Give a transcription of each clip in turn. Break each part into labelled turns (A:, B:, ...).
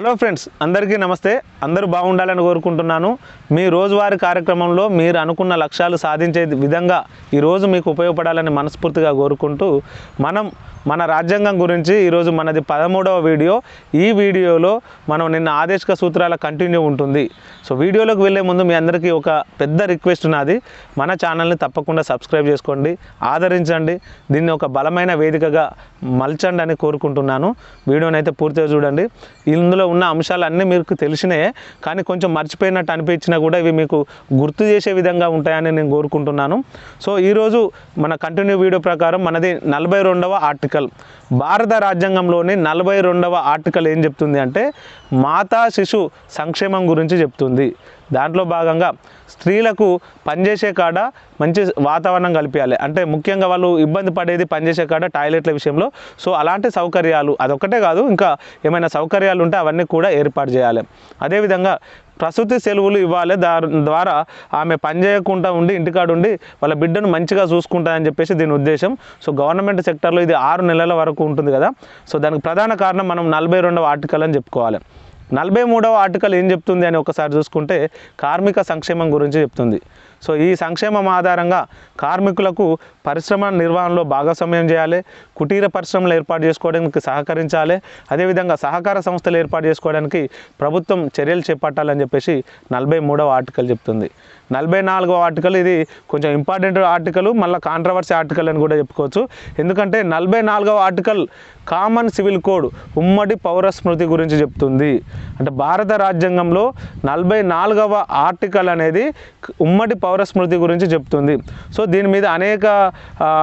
A: Hello friends అందరికీ నమస్తే. అందరూ బాగుండాలని కోరుకుంటున్నాను. మీ రోజువారి కార్యక్రమంలో మీరు అనుకున్న లక్ష్యాలు సాధించే విధంగా ఈరోజు మీకు ఉపయోగపడాలని మనస్ఫూర్తిగా కోరుకుంటూ మనం మన రాజ్యాంగం గురించి ఈరోజు మనది పదమూడవ వీడియో. ఈ వీడియోలో మనం నిన్న ఆదేశిక సూత్రాల కంటిన్యూ ఉంటుంది. సో వీడియోలోకి వెళ్ళే ముందు మీ అందరికీ ఒక పెద్ద రిక్వెస్ట్ ఉన్నది మన ఛానల్ని తప్పకుండా సబ్స్క్రైబ్ చేసుకోండి ఆదరించండి. దీన్ని ఒక బలమైన వేదికగా మలచండి అని కోరుకుంటున్నాను. వీడియోని అయితే పూర్తిగా చూడండి. ఇందులో ఉన్న అంశాలన్నీ మీకు తెలిసినాయే కానీ కొంచెం మర్చిపోయినట్టు అనిపించినా కూడా ఇవి మీకు గుర్తు చేసే విధంగా ఉంటాయని నేను కోరుకుంటున్నాను. సో ఈరోజు మన కంటిన్యూ వీడియో ప్రకారం మనది నలభై రెండవ ఆర్టికల్. భారత రాజ్యాంగంలోని నలభై రెండవ ఆర్టికల్ ఏం చెప్తుంది అంటే మాతా శిశు సంక్షేమం గురించి చెప్తుంది. దాంట్లో భాగంగా స్త్రీలకు పనిచేసే కాడ మంచి వాతావరణం కల్పించాలి అంటే ముఖ్యంగా వాళ్ళు ఇబ్బంది పడేది పనిచేసే కాడ టాయిలెట్ల విషయంలో. సో అలాంటి సౌకర్యాలు అదొక్కటే కాదు. ఇంకా ఏమైనా సౌకర్యాలు ఉంటే అవన్నీ కూడా ఏర్పాటు చేయాలి. అదేవిధంగా ప్రసూతి సెలవులు ఇవ్వాలి. దాని ద్వారా ఆమె పని చేయకుండా ఉండి ఇంటికాడ ఉండి వాళ్ళ బిడ్డను మంచిగా చూసుకుంటుందని చెప్పేసి దీని ఉద్దేశం. సో గవర్నమెంట్ సెక్టర్లో ఇది ఆరు నెలల వరకు ఉంటుంది కదా. సో దానికి ప్రధాన కారణం మనం నలభై రెండవ ఆర్టికల్ అని చెప్పుకోవాలి. నలభై మూడవ ఆర్టికల్ ఏం చెప్తుంది అని ఒకసారి చూసుకుంటే కార్మిక సంక్షేమం గురించి చెప్తుంది. సో ఈ సంక్షేమం ఆధారంగా కార్మికులకు పరిశ్రమ నిర్వహణలో భాగస్వామ్యం చేయాలి కుటీర పరిశ్రమలు ఏర్పాటు చేసుకోవడానికి సహకరించాలి అదేవిధంగా సహకార సంస్థలు ఏర్పాటు చేసుకోవడానికి ప్రభుత్వం చర్యలు చేపట్టాలని చెప్పేసి నలభై మూడవ ఆర్టికల్ చెప్తుంది. నలభై నాలుగవ ఆర్టికల్ ఇది కొంచెం ఇంపార్టెంట్ ఆర్టికల్ మళ్ళీ కాంట్రవర్సీ ఆర్టికల్ అని కూడా చెప్పుకోవచ్చు. ఎందుకంటే నలభై నాలుగవ ఆర్టికల్ కామన్ సివిల్ కోడ్ ఉమ్మడి పౌర స్మృతి గురించి చెప్తుంది. అంటే భారత రాజ్యాంగంలో నలభై నాలుగవ ఆర్టికల్ అనేది ఉమ్మడి పౌర పౌర స్మృతి గురించి చెప్తుంది. సో దీని మీద అనేక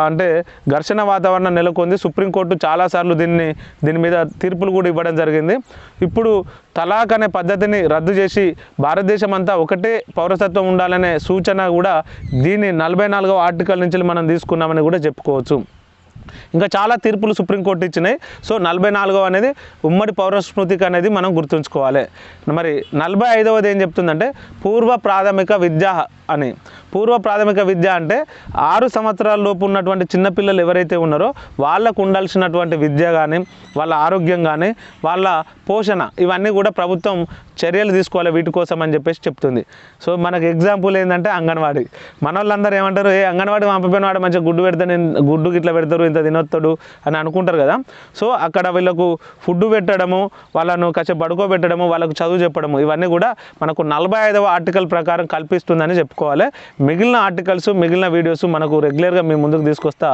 A: అంటే ఘర్షణ వాతావరణం నెలకొంది. సుప్రీంకోర్టు చాలాసార్లు దీన్ని దీని మీద తీర్పులు కూడా ఇవ్వడం జరిగింది. ఇప్పుడు తలాక్ అనే పద్ధతిని రద్దు చేసి భారతదేశం అంతా ఒకటే పౌరసత్వం ఉండాలనే సూచన కూడా దీన్ని నలభై నాలుగవ ఆర్టికల్ నుంచి మనం తీసుకున్నామని కూడా చెప్పుకోవచ్చు. ఇంకా చాలా తీర్పులు సుప్రీంకోర్టు ఇచ్చినాయి. సో నలభై నాలుగవ అనేది ఉమ్మడి పౌర స్మృతికి అనేది మనం గుర్తుంచుకోవాలి. మరి నలభై ఐదవది ఏం చెప్తుందంటే పూర్వ ప్రాథమిక విద్య అని. పూర్వ ప్రాథమిక విద్య అంటే ఆరు సంవత్సరాల లోపు ఉన్నటువంటి చిన్నపిల్లలు ఎవరైతే ఉన్నారో వాళ్ళకు ఉండాల్సినటువంటి విద్య కానీ వాళ్ళ ఆరోగ్యం కానీ వాళ్ళ పోషణ ఇవన్నీ కూడా ప్రభుత్వం చర్యలు తీసుకోవాలి వీటి కోసం అని చెప్పేసి చెప్తుంది. సో మనకు ఎగ్జాంపుల్ ఏంటంటే అంగన్వాడీ. మన వాళ్ళందరూ ఏమంటారు ఏ అంగన్వాడీ పంపిపోయిన వాడు మంచిగా గుడ్డు పెడితే గుడ్డు గిట్ల పెడతారు ఇంత తినొస్తాడు అని అనుకుంటారు కదా. సో అక్కడ వీళ్ళకు ఫుడ్ పెట్టడము వాళ్ళను కాసేపు పడుకోబెట్టడము వాళ్ళకు చదువు చెప్పడము ఇవన్నీ కూడా మనకు నలభై ఐదవ ఆర్టికల్ ప్రకారం కల్పిస్తుందని చెప్పుకోవాలి. మిగిలిన ఆర్టికల్స్ మిగిలిన వీడియోస్ మనకు రెగ్యులర్గా మీ ముందుకు తీసుకొస్తా.